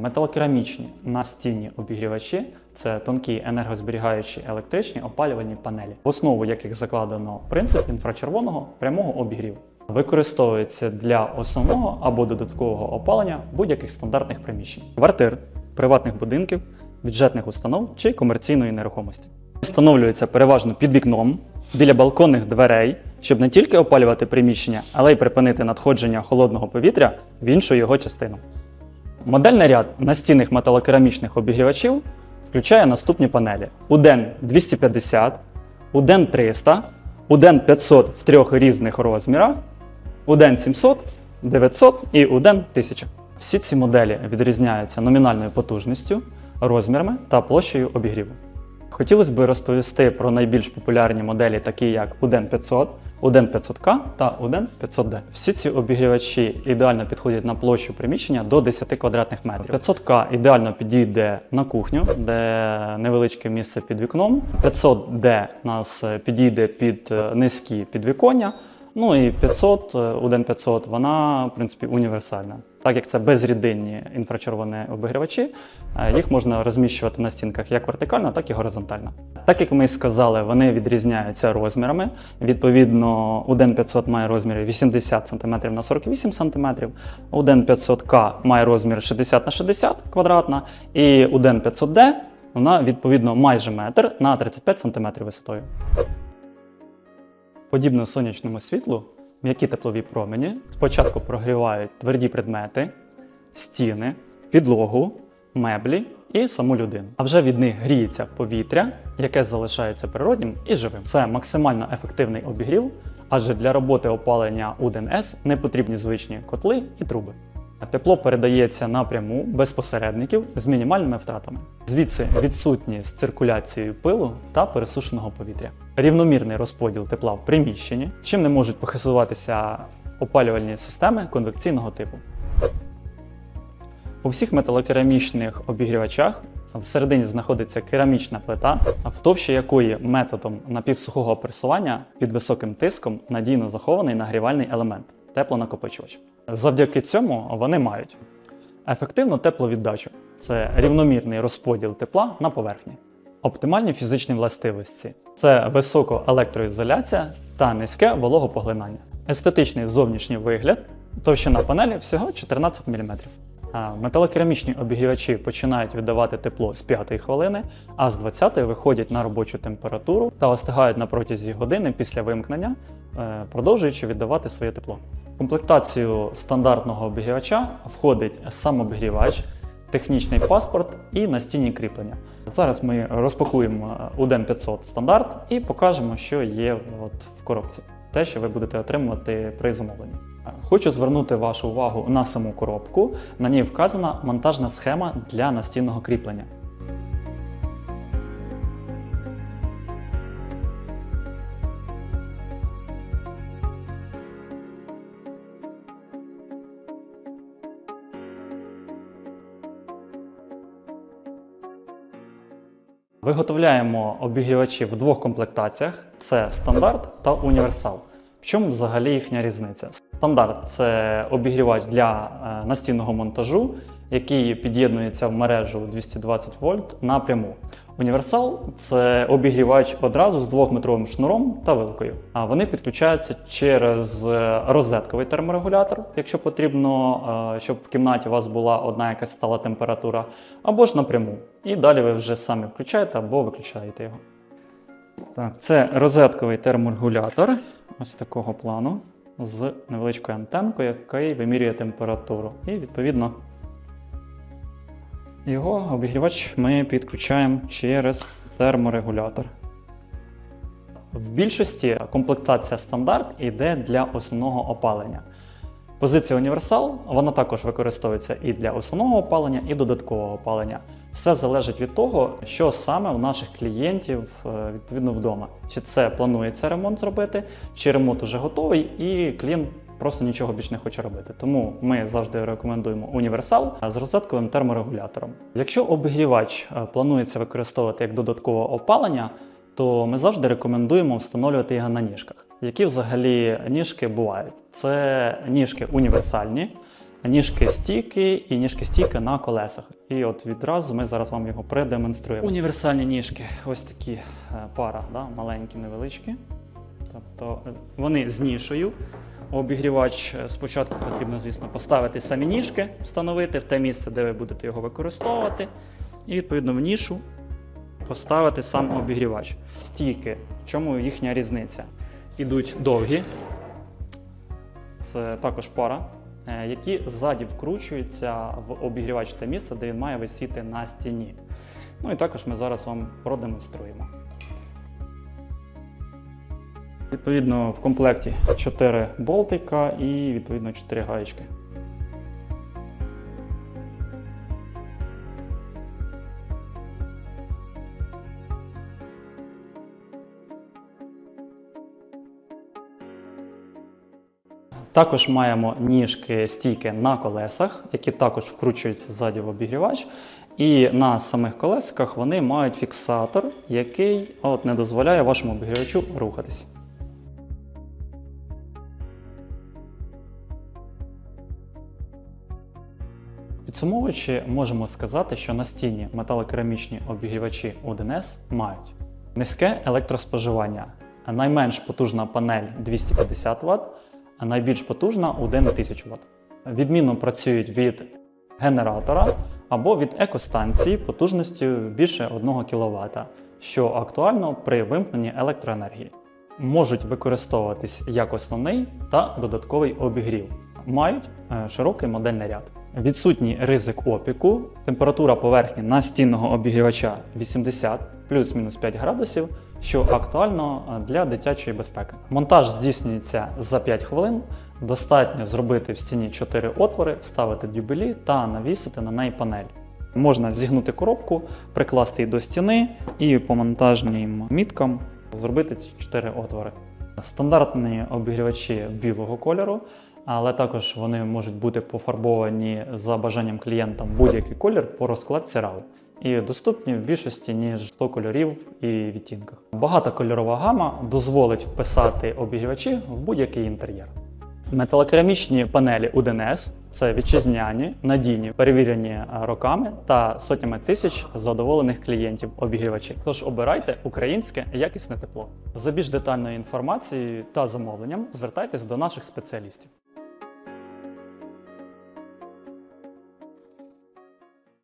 Металокерамічні настінні обігрівачі це тонкі енергозберігаючі електричні опалювальні панелі, в основу яких закладено принцип інфрачервоного прямого обігріву. Використовується для основного або додаткового опалення будь-яких стандартних приміщень, квартир, приватних будинків, бюджетних установ чи комерційної нерухомості. Встановлюється переважно під вікном, біля балконних дверей, щоб не тільки опалювати приміщення, але й припинити надходження холодного повітря в іншу його частину. Модельний ряд настінних металокерамічних обігрівачів включає наступні панелі: уден 250, уден 300, уден 500 в трьох різних розмірах, уден 700, 900 і уден 1000. Всі ці моделі відрізняються номінальною потужністю, розмірами та площею обігріву. Хотілося б розповісти про найбільш популярні моделі, такі як UDEN 500, UDEN 500K та UDEN 500D. Всі ці обігрівачі ідеально підходять на площу приміщення до 10 квадратних метрів. 500K ідеально підійде на кухню, де невеличке місце під вікном. 500D нас підійде під е, низькі підвіконня. Ну і 500, е, UDEN 500, вона, в принципі, універсальна. Так як це безрідинні інфрачервоні обігрівачі, е, їх можна розміщувати на стінках як вертикально, так і горизонтально. Так як ми і сказали, вони відрізняються розмірами. Відповідно, UDEN 500 має розміри 80 см на 48 см, UDEN 500K має розмір 60 на 60 квадратна, і UDEN 500D вона відповідно майже метр на 35 см висотою. Подібно сонячному світлу, м'які теплові промені спочатку прогрівають тверді предмети, стіни, підлогу, меблі і саму людину. А вже від них гріється повітря, яке залишається природнім і живим. Це максимально ефективний обігрів, адже для роботи опалення УДНС не потрібні звичні котли і труби. Тепло передається напряму без посередників з мінімальними втратами. Звідси відсутність циркуляції пилу та пересушеного повітря. Рівномірний розподіл тепла в приміщенні, чим не можуть похизуватися опалювальні системи конвекційного типу. У всіх металокерамічних обігрівачах всередині знаходиться керамічна плита, в товщі якої методом напівсухого пресування під високим тиском надійно захований нагрівальний елемент теплонакопичувач. Завдяки цьому вони мають ефективну тепловіддачу це рівномірний розподіл тепла на поверхні, оптимальні фізичні властивості це висока електроізоляція та низьке вологопоглинання, естетичний зовнішній вигляд, товщина панелі всього 14 мм. Металокерамічні обігрівачі починають віддавати тепло з 5 хвилини, а з 20 виходять на робочу температуру та остигають на протязі години після вимкнення, е, продовжуючи віддавати своє тепло. В комплектацію стандартного обігрівача входить сам обігрівач, технічний паспорт і настінні кріплення. Зараз ми розпакуємо UDEN 500 стандарт і покажемо, що є от в коробці. Те, що ви будете отримувати при замовленні. Хочу звернути вашу увагу на саму коробку. На ній вказана монтажна схема для настінного кріплення. Виготовляємо обігрівачі в двох комплектаціях: це стандарт та універсал. В чому взагалі їхня різниця? Стандарт це обігрівач для е, настінного монтажу, який під'єднується в мережу 220 вольт напряму. Універсал це обігрівач одразу з двохметровим шнуром та вилкою. А вони підключаються через е, розетковий терморегулятор, якщо потрібно, е, щоб в кімнаті у вас була одна якась стала температура, або ж напряму. І далі ви вже самі включаєте або виключаєте його. Так, це розетковий терморегулятор ось такого плану з невеличкою антенкою, який вимірює температуру. І відповідно його обігрівач ми підключаємо через терморегулятор. В більшості комплектація стандарт йде для основного опалення. Позиція універсал вона також використовується і для основного опалення, і додаткового опалення. Все залежить від того, що саме у наших клієнтів е, відповідно вдома. Чи це планується ремонт зробити, чи ремонт уже готовий, і клієнт просто нічого більш не хоче робити. Тому ми завжди рекомендуємо універсал з розетковим терморегулятором. Якщо обігрівач е, планується використовувати як додаткове опалення, то ми завжди рекомендуємо встановлювати його на ніжках. Які взагалі ніжки бувають? Це ніжки універсальні, ніжки стійки і ніжки стійки на колесах. І от відразу ми зараз вам його продемонструємо. Універсальні ніжки, ось такі е, пара, да, маленькі, невеличкі. Тобто е, вони з нішою. Обігрівач е, спочатку потрібно, звісно, поставити самі ніжки, встановити в те місце, де ви будете його використовувати. І відповідно в нішу поставити сам обігрівач. Стійки, чому їхня різниця? Ідуть довгі, це також пара, е, які ззаді вкручуються в обігрівач те місце, де він має висіти на стіні. Ну і також ми зараз вам продемонструємо. Відповідно, в комплекті 4 болтика і відповідно 4 гаєчки. Також маємо ніжки стійки на колесах, які також вкручуються ззаді в обігрівач. І на самих колесиках вони мають фіксатор, який от, не дозволяє вашому обігрівачу рухатись. Підсумовуючи, можемо сказати, що настінні металокерамічні обігрівачі 1С мають низьке електроспоживання, найменш потужна панель 250 Вт, а найбільш потужна 1000 Вт. Відмінно працюють від генератора або від екостанції потужністю більше 1 кВт, що актуально при вимкненні електроенергії. Можуть використовуватись як основний та додатковий обігрів. Мають е, широкий модельний ряд. Відсутній ризик опіку, температура поверхні настінного обігрівача 80 плюс-мінус 5 градусів, що актуально е, для дитячої безпеки. Монтаж здійснюється за 5 хвилин. Достатньо зробити в стіні 4 отвори, вставити дюбелі та навісити на неї панель. Можна зігнути коробку, прикласти її до стіни і по монтажним міткам зробити ці 4 отвори. Стандартні обігрівачі білого кольору, але також вони можуть бути пофарбовані за бажанням клієнта будь-який колір по розкладці RAW. І доступні в більшості ніж 100 кольорів і відтінках. Багатокольорова гама дозволить вписати обігрівачі в будь-який інтер'єр. Металокерамічні панелі UDNS – це вітчизняні, надійні, перевірені роками та сотнями тисяч задоволених клієнтів обігрівачі. Тож обирайте українське якісне тепло. За більш детальною інформацією та замовленням звертайтесь до наших спеціалістів.